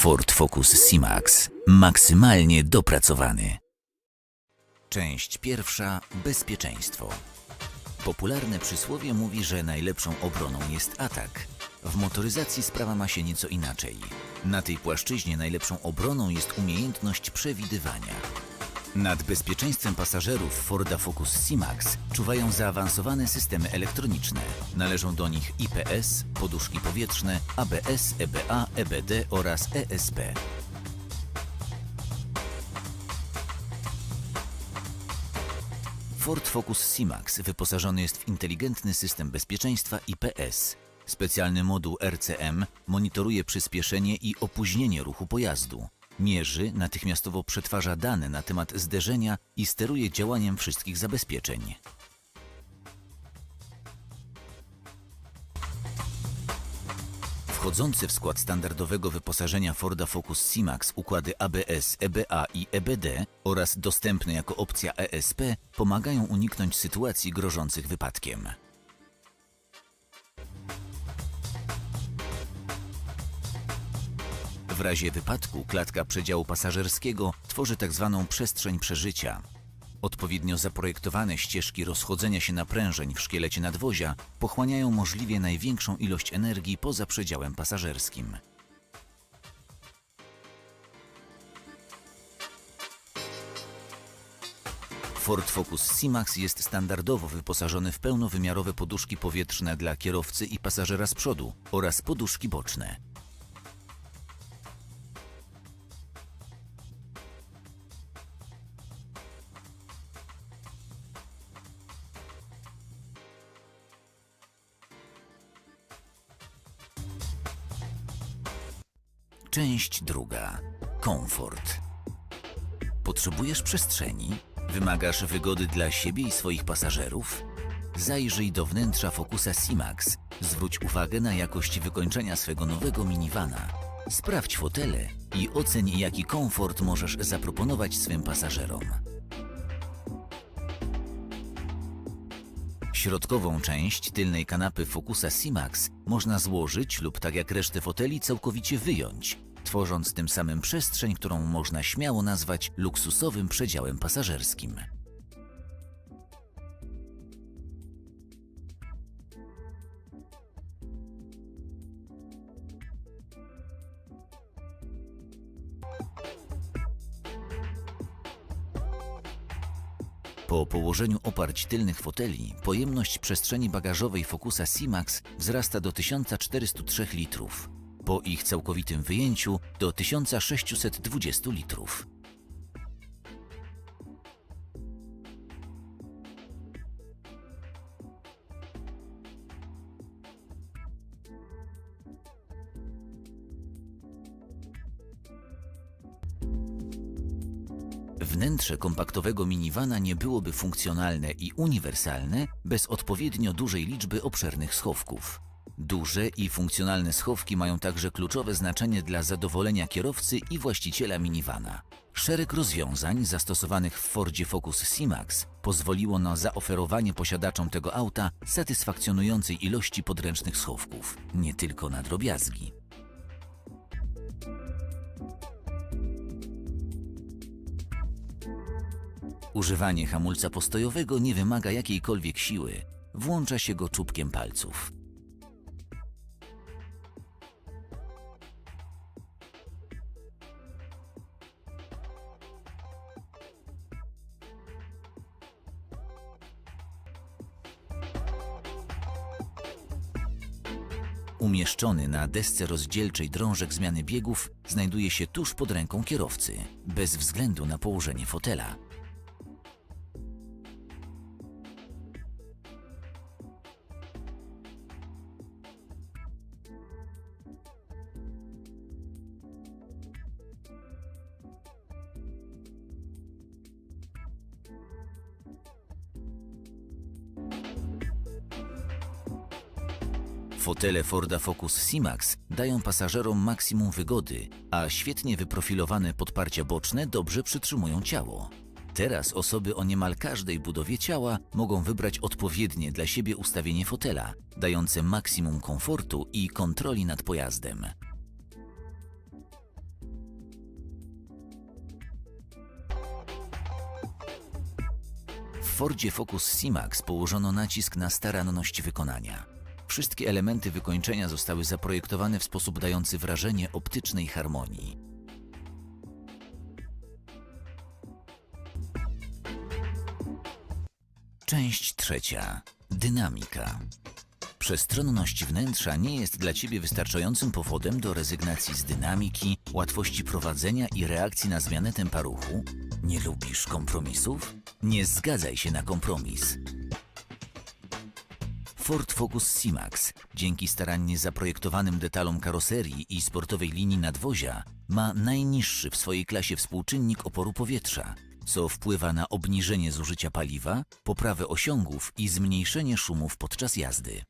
Ford Focus C-Max. Maksymalnie dopracowany. Część pierwsza. Bezpieczeństwo. Popularne przysłowie mówi, że najlepszą obroną jest atak. W motoryzacji sprawa ma się nieco inaczej. Na tej płaszczyźnie najlepszą obroną jest umiejętność przewidywania. Nad bezpieczeństwem pasażerów Forda Focus C-Max czuwają zaawansowane systemy elektroniczne. Należą do nich IPS, poduszki powietrzne, ABS, EBA, EBD oraz ESP. Ford Focus C-Max wyposażony jest w inteligentny system bezpieczeństwa IPS. Specjalny moduł RCM monitoruje przyspieszenie i opóźnienie ruchu pojazdu. Mierzy, natychmiastowo przetwarza dane na temat zderzenia i steruje działaniem wszystkich zabezpieczeń. Wchodzące w skład standardowego wyposażenia Forda Focus C-Max układy ABS, EBA i EBD oraz dostępne jako opcja ESP pomagają uniknąć sytuacji grożących wypadkiem. W razie wypadku klatka przedziału pasażerskiego tworzy tzw. przestrzeń przeżycia. Odpowiednio zaprojektowane ścieżki rozchodzenia się naprężeń w szkielecie nadwozia pochłaniają możliwie największą ilość energii poza przedziałem pasażerskim. Ford Focus C-Max jest standardowo wyposażony w pełnowymiarowe poduszki powietrzne dla kierowcy i pasażera z przodu oraz poduszki boczne. Część druga. Komfort. Potrzebujesz przestrzeni? Wymagasz wygody dla siebie i swoich pasażerów? Zajrzyj do wnętrza Focusa C-Max. Zwróć uwagę na jakość wykończenia swego nowego minivana. Sprawdź fotele i oceń, jaki komfort możesz zaproponować swym pasażerom. Środkową część tylnej kanapy Focusa C-Max można złożyć lub tak jak resztę foteli całkowicie wyjąć, tworząc tym samym przestrzeń, którą można śmiało nazwać luksusowym przedziałem pasażerskim. Po położeniu oparć tylnych foteli, pojemność przestrzeni bagażowej Focusa C-Max wzrasta do 1403 litrów. Po ich całkowitym wyjęciu do 1620 litrów. Wnętrze kompaktowego minivana nie byłoby funkcjonalne i uniwersalne bez odpowiednio dużej liczby obszernych schowków. Duże i funkcjonalne schowki mają także kluczowe znaczenie dla zadowolenia kierowcy i właściciela minivana. Szereg rozwiązań zastosowanych w Fordzie Focus C-Max pozwoliło na zaoferowanie posiadaczom tego auta satysfakcjonującej ilości podręcznych schowków, nie tylko na drobiazgi. Używanie hamulca postojowego nie wymaga jakiejkolwiek siły. Włącza się go czubkiem palców. Umieszczony na desce rozdzielczej drążek zmiany biegów znajduje się tuż pod ręką kierowcy, bez względu na położenie fotela. Fotele Forda Focus C-Max dają pasażerom maksimum wygody, a świetnie wyprofilowane podparcia boczne dobrze przytrzymują ciało. Teraz osoby o niemal każdej budowie ciała mogą wybrać odpowiednie dla siebie ustawienie fotela, dające maksimum komfortu i kontroli nad pojazdem. W Fordzie Focus C-Max położono nacisk na staranność wykonania. Wszystkie elementy wykończenia zostały zaprojektowane w sposób dający wrażenie optycznej harmonii. Część trzecia. Dynamika. Przestronność wnętrza nie jest dla Ciebie wystarczającym powodem do rezygnacji z dynamiki, łatwości prowadzenia i reakcji na zmianę tempa ruchu? Nie lubisz kompromisów? Nie zgadzaj się na kompromis. Ford Focus C-Max, dzięki starannie zaprojektowanym detalom karoserii i sportowej linii nadwozia, ma najniższy w swojej klasie współczynnik oporu powietrza, co wpływa na obniżenie zużycia paliwa, poprawę osiągów i zmniejszenie szumów podczas jazdy.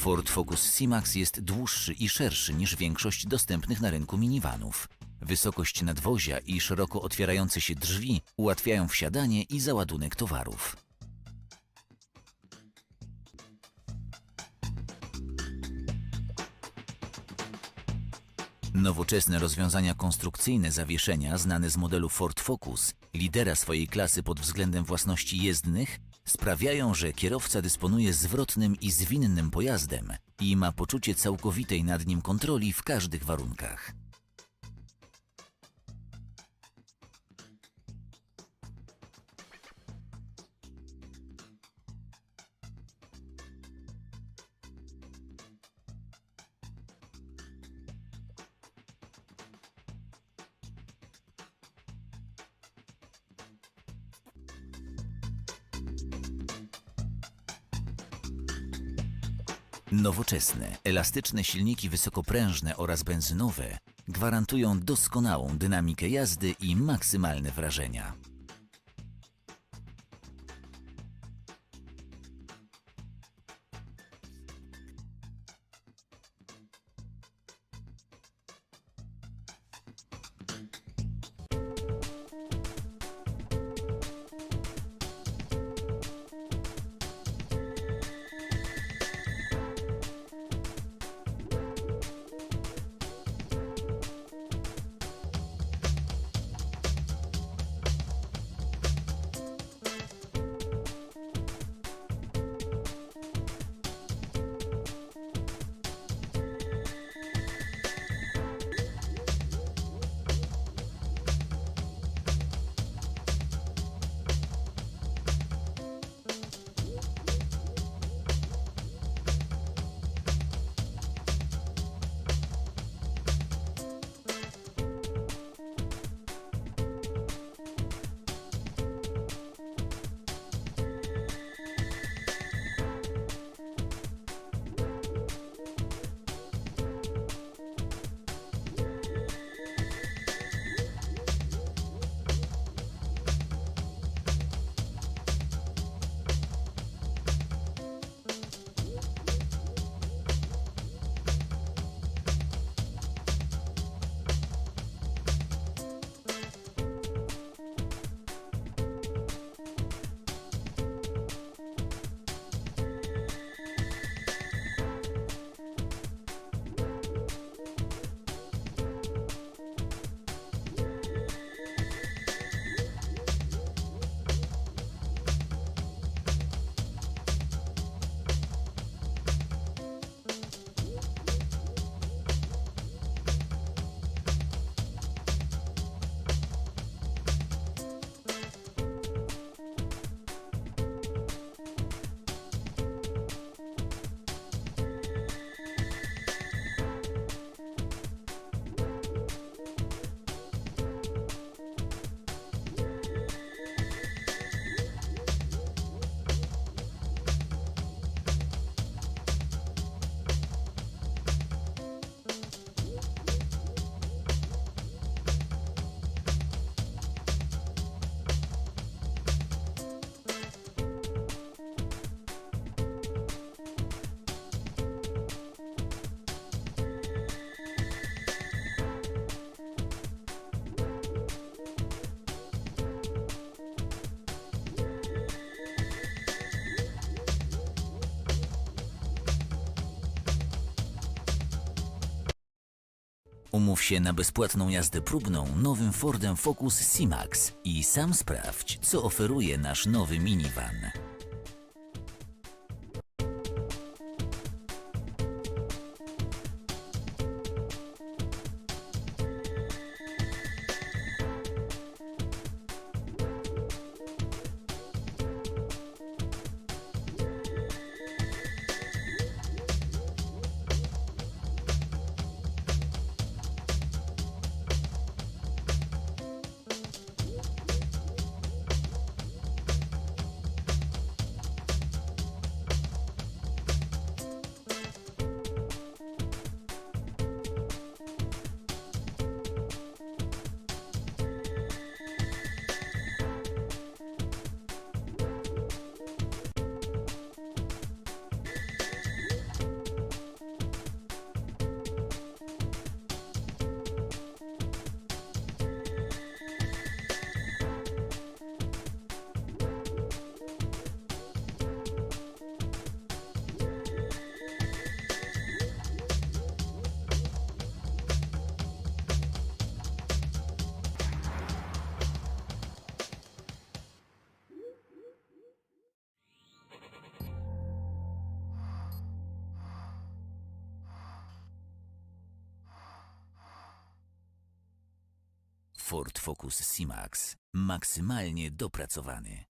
Ford Focus C-Max jest dłuższy i szerszy niż większość dostępnych na rynku minivanów. Wysokość nadwozia i szeroko otwierające się drzwi ułatwiają wsiadanie i załadunek towarów. Nowoczesne rozwiązania konstrukcyjne zawieszenia znane z modelu Ford Focus, lidera swojej klasy pod względem własności jezdnych, sprawiają, że kierowca dysponuje zwrotnym i zwinnym pojazdem i ma poczucie całkowitej nad nim kontroli w każdych warunkach. Nowoczesne, elastyczne silniki wysokoprężne oraz benzynowe gwarantują doskonałą dynamikę jazdy i maksymalne wrażenia. Umów się na bezpłatną jazdę próbną nowym Fordem Focus C-Max i sam sprawdź, co oferuje nasz nowy minivan. Ford Focus C-Max maksymalnie dopracowany.